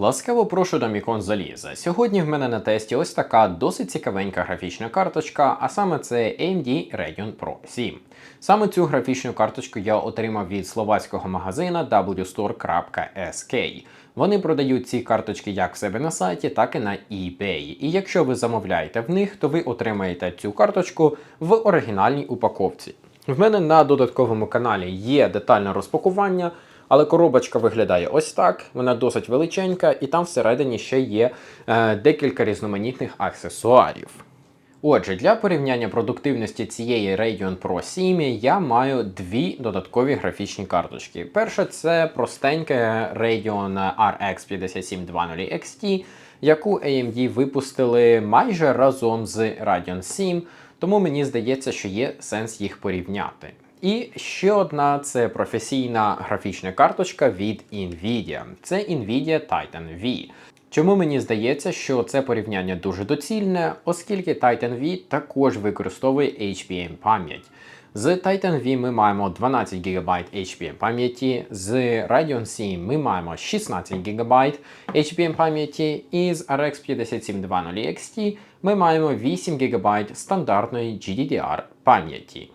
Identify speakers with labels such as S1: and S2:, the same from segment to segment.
S1: Ласкаво прошу до Мікон Заліза. Сьогодні в мене на тесті ось така досить цікавенька графічна карточка, а саме це AMD Radeon Pro 7. Саме цю графічну карточку я отримав від словацького магазина wstore.sk. Вони продають ці карточки як в себе на сайті, так і на eBay. І якщо ви замовляєте в них, то ви отримаєте цю карточку в оригінальній упаковці. В мене на додатковому каналі є детальне розпакування. Але коробочка виглядає ось так, вона досить величенька, і там всередині ще є е, декілька різноманітних аксесуарів. Отже, для порівняння продуктивності цієї Radeon Pro 7 я маю дві додаткові графічні карточки. Перша це простенька Radeon RX 5720 XT, яку AMD випустили майже разом з Radeon 7, тому мені здається, що є сенс їх порівняти. І ще одна це професійна графічна карточка від Nvidia. Це Nvidia Titan V. Чому мені здається, що це порівняння дуже доцільне, оскільки Titan V також використовує HBM пам'ять. З Titan V ми маємо 12 ГБ HBM пам'яті, з Radeon 7 ми маємо 16 ГБ HBM пам'яті, і з RX 5720 XT ми маємо 8 ГБ стандартної GDDR пам'яті.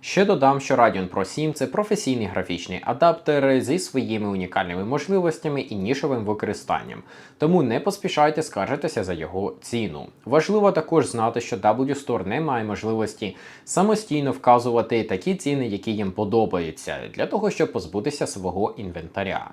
S1: Ще додам, що Radeon Pro 7 це професійний графічний адаптер зі своїми унікальними можливостями і нішовим використанням, тому не поспішайте скаржитися за його ціну. Важливо також знати, що WStore не має можливості самостійно вказувати такі ціни, які їм подобаються, для того, щоб позбутися свого інвентаря.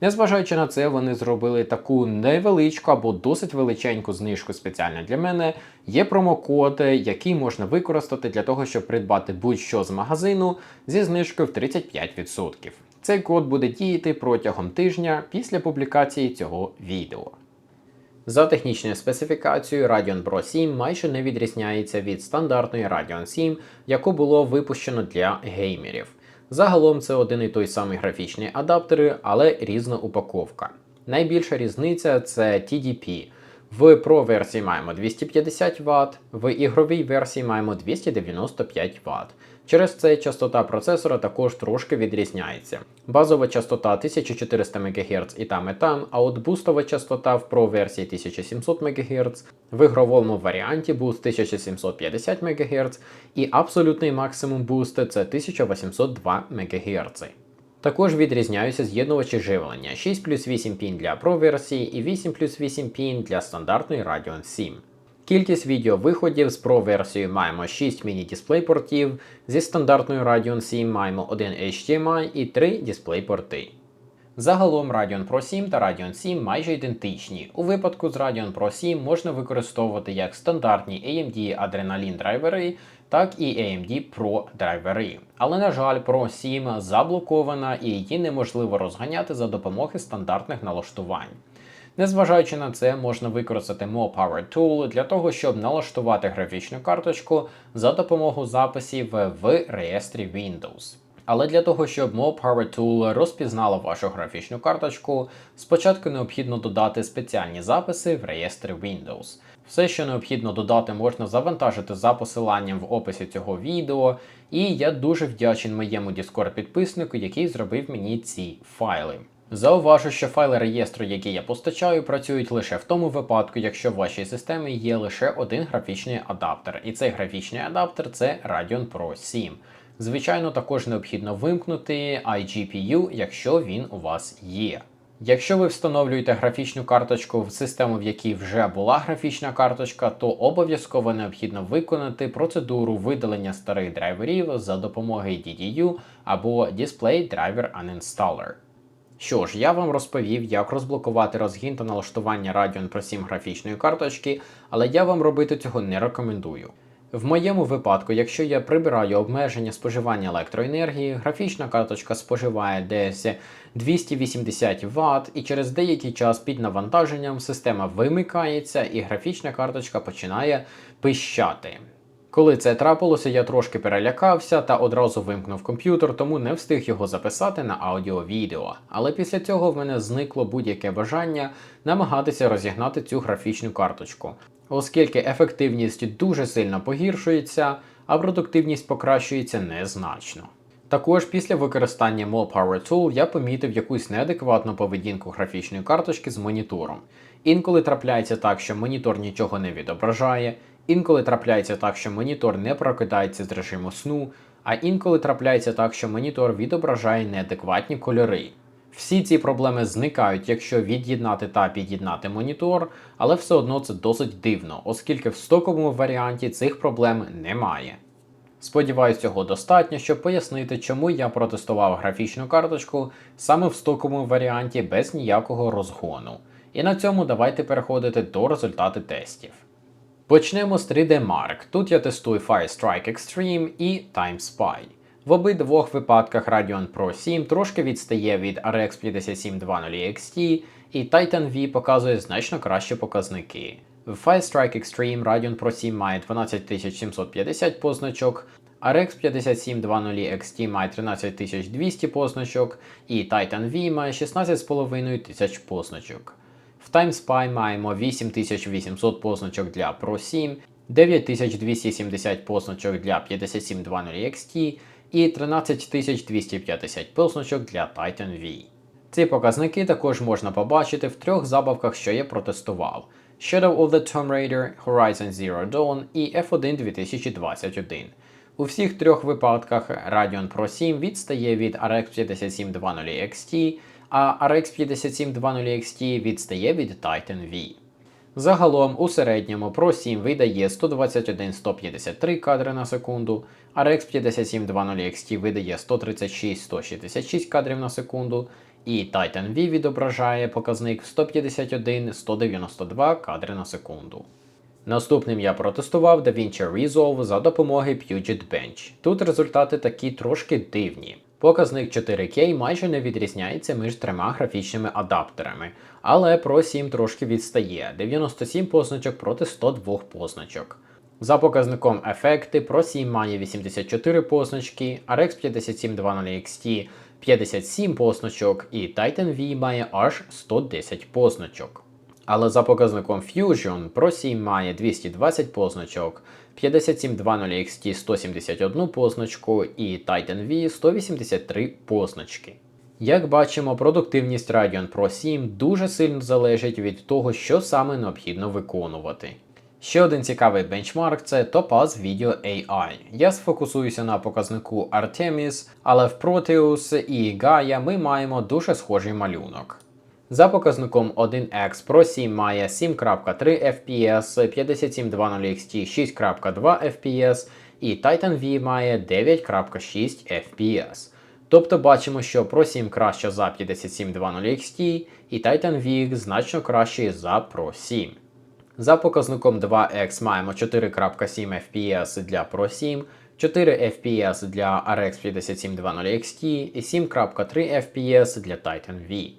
S1: Незважаючи на це, вони зробили таку невеличку або досить величеньку знижку спеціально для мене. Є промокод, який можна використати для того, щоб придбати будь-що з магазину зі знижкою в 35%. Цей код буде діяти протягом тижня після публікації цього відео. За технічною специфікацією Radeon Pro 7 майже не відрізняється від стандартної Radeon 7, яку було випущено для геймерів. Загалом це один і той самий графічний адаптер, але різна упаковка. Найбільша різниця це TDP. В Pro версії маємо 250 Вт, в ігровій версії маємо 295 Вт. Через це частота процесора також трошки відрізняється. Базова частота 1400 МГц і там і там, а от бустова частота в Pro версії 1700 МГц, в ігровому варіанті буст 1750 МГц і абсолютний максимум буст це 1802 МГц. Також відрізняються з'єднувачі живлення 6 плюс 8 пін для Pro версії і 8 плюс 8 пін для стандартної Radeon 7. Кількість відеовиходів з Pro версією маємо 6 міні-дисплей-портів, зі стандартною Radeon 7 маємо 1 HDMI і 3 дисплей-порти. Загалом Radeon Pro 7 та Radeon 7 майже ідентичні. У випадку з Radeon Pro 7 можна використовувати як стандартні AMD Adrenalin драйвери, так і AMD Pro драйвери. Але, на жаль, Pro 7 заблокована і її неможливо розганяти за допомогою стандартних налаштувань. Незважаючи на це, можна використати Mo Power Tool для того, щоб налаштувати графічну карточку за допомогою записів в реєстрі Windows. Але для того, щоб Mo Power Tool розпізнала вашу графічну карточку, спочатку необхідно додати спеціальні записи в реєстрі Windows. Все, що необхідно додати, можна завантажити за посиланням в описі цього відео. І я дуже вдячний моєму Discord підписнику, який зробив мені ці файли. Зауважу, що файли реєстру, які я постачаю, працюють лише в тому випадку, якщо в вашій системі є лише один графічний адаптер, і цей графічний адаптер це Radeon Pro 7. Звичайно, також необхідно вимкнути iGPU, якщо він у вас є. Якщо ви встановлюєте графічну карточку в систему, в якій вже була графічна карточка, то обов'язково необхідно виконати процедуру видалення старих драйверів за допомогою DDU або Display Driver Uninstaller. Що ж, я вам розповів, як розблокувати розгін та налаштування Radeon Pro 7 графічної карточки, але я вам робити цього не рекомендую. В моєму випадку, якщо я прибираю обмеження споживання електроенергії, графічна карточка споживає десь 280 Вт, і через деякий час під навантаженням система вимикається і графічна карточка починає пищати. Коли це трапилося, я трошки перелякався та одразу вимкнув комп'ютер, тому не встиг його записати на аудіо-відео. Але після цього в мене зникло будь-яке бажання намагатися розігнати цю графічну карточку, оскільки ефективність дуже сильно погіршується, а продуктивність покращується незначно. Також після використання More Power Tool я помітив якусь неадекватну поведінку графічної карточки з монітором. Інколи трапляється так, що монітор нічого не відображає, інколи трапляється так, що монітор не прокидається з режиму сну, а інколи трапляється так, що монітор відображає неадекватні кольори. Всі ці проблеми зникають, якщо від'єднати та під'єднати монітор, але все одно це досить дивно, оскільки в стоковому варіанті цих проблем немає. Сподіваюсь, цього достатньо, щоб пояснити, чому я протестував графічну карточку саме в стоковому варіанті без ніякого розгону. І на цьому давайте переходити до результату тестів. Почнемо з 3D Mark. Тут я тестую Firestrike Extreme і Time Spy. В обидвох випадках Radeon Pro 7 трошки відстає від RX 5720 XT, і Titan V показує значно кращі показники. В Firestrike Extreme Radeon Pro 7 має 12750 позначок, RX 5720 XT має 13200 позначок, і Titan V має 16500 позначок. В TimeSpy маємо 8800 позначок для Pro 7, 9270 позначок для 5720 XT і 13250 позначок для Titan V. Ці показники також можна побачити в трьох забавках, що я протестував: Shadow of the Tomb Raider, Horizon Zero Dawn і F1 2021. У всіх трьох випадках Radeon Pro 7 відстає від RX 5720 XT, а RX 5720 XT відстає від Titan V. Загалом у середньому Pro 7 видає 121-153 кадри на секунду, RX 5720 XT видає 136-166 кадрів на секунду, і Titan V відображає показник 151-192 кадри на секунду. Наступним я протестував DaVinci Resolve за допомогою Puget Bench. Тут результати такі трошки дивні. Показник 4K майже не відрізняється між трьома графічними адаптерами, але Pro 7 трошки відстає 97 позначок проти 102 позначок. За показником ефекти Pro 7 має 84 позначки, RX 5720 XT 57 позначок і Titan V має аж 110 позначок. Але за показником Fusion Pro 7 має 220 позначок, 5720 XT 171 позначку і Titan V 183 позначки. Як бачимо, продуктивність Radeon Pro 7 дуже сильно залежить від того, що саме необхідно виконувати. Ще один цікавий бенчмарк це Topaz Video AI. Я сфокусуюся на показнику Artemis, але в Proteus і Gaia ми маємо дуже схожий малюнок. За показником 1X Pro 7 має 7.3 FPS, 5720 XT 6.2 FPS і Titan V має 9.6 FPS. Тобто бачимо, що Pro 7 краще за 5720 XT і Titan V значно кращий за Pro 7. За показником 2X маємо 4.7 FPS для Pro 7, 4 FPS для RX 5720 XT і 7.3 FPS для Titan V.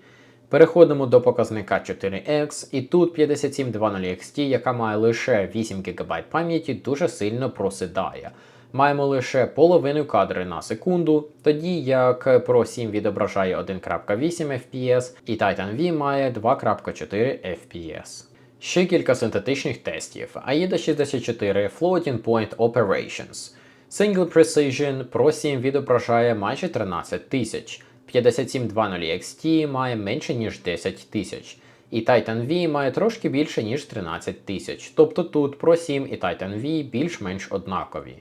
S1: Переходимо до показника 4X, і тут 5720 XT, яка має лише 8 ГБ пам'яті, дуже сильно просідає. Маємо лише половину кадри на секунду, тоді як Pro 7 відображає 1.8 FPS і Titan V має 2.4 FPS. Ще кілька синтетичних тестів. AIDA 64 Floating Point Operations. Single Precision Pro 7 відображає майже 13 тисяч. 5720 XT має менше ніж 10 тисяч. І Titan V має трошки більше, ніж 13 тисяч. Тобто тут Pro 7 і Titan V більш-менш однакові.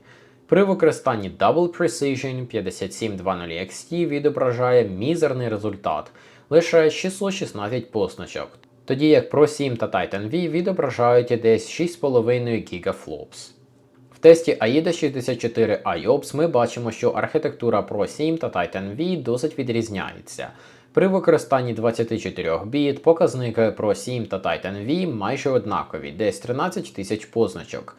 S1: При використанні Double Precision 5720 XT відображає мізерний результат лише 616 позначок, тоді як Pro 7 та Titan V відображають десь 6,5 GFLOPS. В тесті AIDA 64 IOPS ми бачимо, що архітектура Pro 7 та Titan V досить відрізняється. При використанні 24 біт показники Pro 7 та Titan V майже однакові, десь 13 тисяч позначок.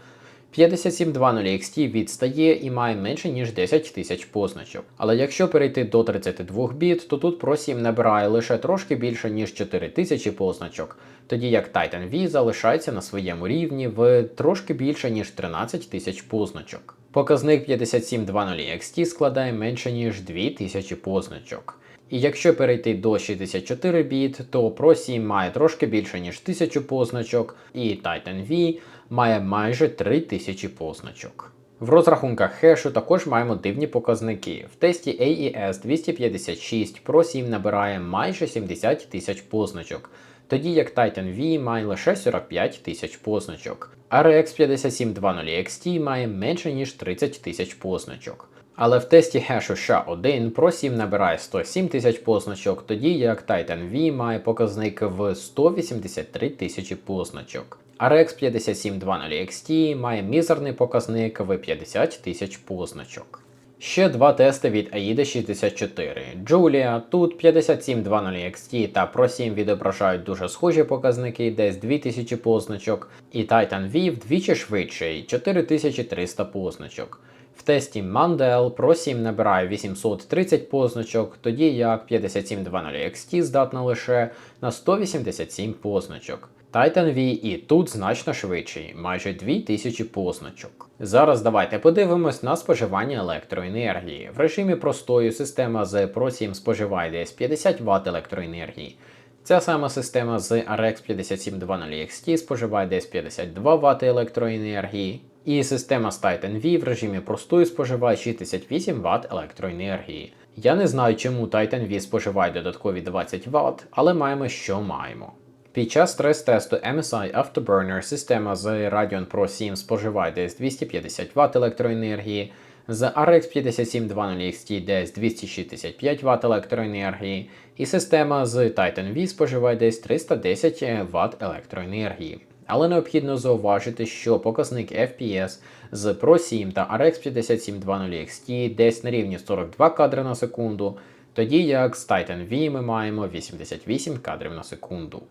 S1: 5720 XT відстає і має менше ніж 10 тисяч позначок. Але якщо перейти до 32 біт, то тут Pro 7 набирає лише трошки більше, ніж 4000 позначок, тоді як Titan V залишається на своєму рівні в трошки більше, ніж 13 тисяч позначок. Показник 5720 XT складає менше, ніж 2000 позначок. І якщо перейти до 64 біт, то Pro 7 має трошки більше, ніж 1000 позначок, і Titan V має майже 3000 позначок. В розрахунках хешу також маємо дивні показники. В тесті AES 256 Pro 7 набирає майже 70 тисяч позначок, тоді як Titan V має лише 45 тисяч позначок. RX 5720 XT має менше ніж 30 тисяч позначок. Але в тесті хешу SHA-1 Pro 7 набирає 107 тисяч позначок, тоді як Titan V має показник в 183 тисячі позначок. RX 5720 XT має мізерний показник в 50 тисяч позначок. Ще два тести від AIDA 64. Julia тут 5720 XT та Pro 7 відображають дуже схожі показники, десь 2000 позначок, і Titan V вдвічі швидший 4300 позначок. В тесті Mandel Pro 7 набирає 830 позначок, тоді як 5720 XT здатна лише на 187 позначок. Titan V і тут значно швидший, майже 2000 позначок. Зараз давайте подивимось на споживання електроенергії. В режимі простою система з Pro 7 споживає десь 50 Вт електроенергії. Ця сама система з RX 5720 XT споживає десь 52 Вт електроенергії. І система з Titan V в режимі простої споживає 68 Вт електроенергії. Я не знаю, чому Titan V споживає додаткові 20 Вт, але маємо, що маємо. Під час стрес-тесту MSI Afterburner система з Radeon Pro 7 споживає десь 250 Вт електроенергії, з RX 5720 XT десь 265 Вт електроенергії, і система з Titan V споживає десь 310 Вт електроенергії. Але необхідно зауважити, що показник FPS з Pro 7 та RX 5720 XT десь на рівні 42 кадри на секунду, тоді як з Titan V ми маємо 88 кадрів на секунду.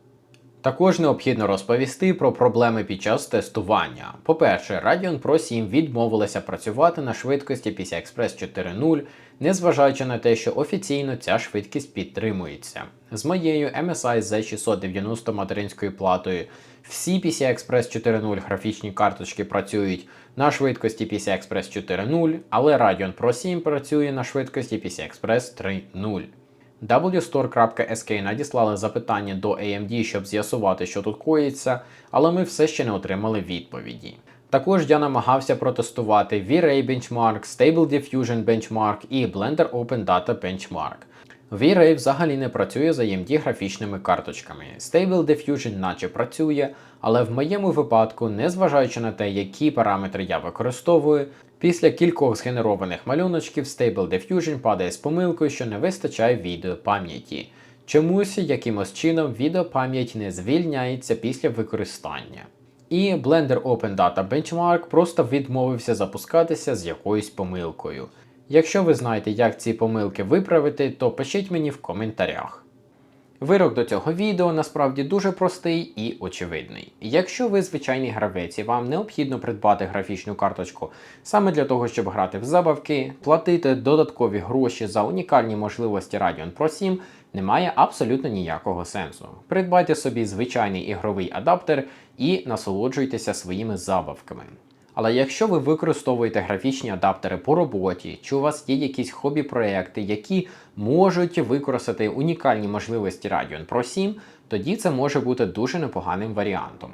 S1: Також необхідно розповісти про проблеми під час тестування. По-перше, Radeon Pro 7 відмовилася працювати на швидкості PCI Express 4.0, незважаючи на те, що офіційно ця швидкість підтримується. З моєю MSI Z690 материнською платою всі PCI Express 4.0 графічні карточки працюють на швидкості PCI Express 4.0, але Radeon Pro 7 працює на швидкості PCI Express 3.0. WStore.sk надіслали запитання до AMD, щоб з'ясувати, що тут коїться, але ми все ще не отримали відповіді. Також я намагався протестувати V-Ray Benchmark, Stable Diffusion Benchmark і Blender Open Data Benchmark. V-Ray взагалі не працює з AMD графічними карточками. Stable Diffusion наче працює, але в моєму випадку, незважаючи на те, які параметри я використовую, після кількох згенерованих малюночків Stable Diffusion падає з помилкою, що не вистачає відеопам'яті. Чомусь якимось чином відеопам'ять не звільняється після використання. І Blender Open Data Benchmark просто відмовився запускатися з якоюсь помилкою. Якщо ви знаєте, як ці помилки виправити, то пишіть мені в коментарях. Вирок до цього відео насправді дуже простий і очевидний. Якщо ви звичайний гравець і вам необхідно придбати графічну карточку саме для того, щоб грати в забавки, платити додаткові гроші за унікальні можливості Radeon Pro 7 немає абсолютно ніякого сенсу. Придбайте собі звичайний ігровий адаптер і насолоджуйтеся своїми забавками. Але якщо ви використовуєте графічні адаптери по роботі, чи у вас є якісь хобі-проекти, які можуть використати унікальні можливості Radeon Pro 7, тоді це може бути дуже непоганим варіантом.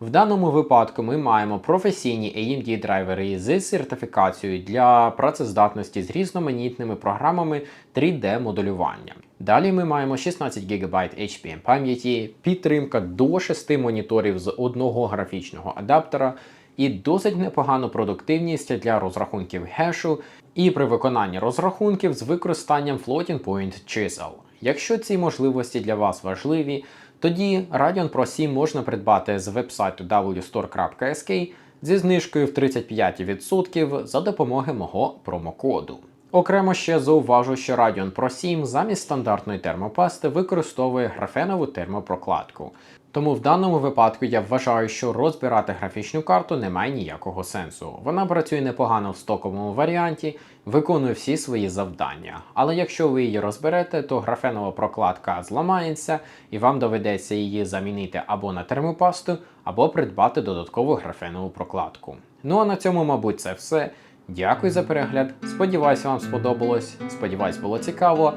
S1: В даному випадку ми маємо професійні AMD драйвери з сертифікацією для працездатності з різноманітними програмами 3D-моделювання. Далі ми маємо 16 ГБ HBM пам'яті, підтримка до 6 моніторів з одного графічного адаптера і досить непогану продуктивність для розрахунків гешу і при виконанні розрахунків з використанням floating point чисел. Якщо ці можливості для вас важливі, тоді Radeon Pro 7 можна придбати з вебсайту wstore.sk зі знижкою в 35% за допомогою мого промокоду. Окремо ще зауважу, що Radeon Pro 7 замість стандартної термопасти використовує графенову термопрокладку. Тому в даному випадку я вважаю, що розбирати графічну карту немає ніякого сенсу. Вона працює непогано в стоковому варіанті, виконує всі свої завдання. Але якщо ви її розберете, то графенова прокладка зламається і вам доведеться її замінити або на термопасту, або придбати додаткову графенову прокладку. Ну а на цьому, мабуть, це все. Дякую за перегляд. Сподіваюсь, вам сподобалось. Сподіваюсь, було цікаво.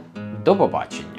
S1: До побачення!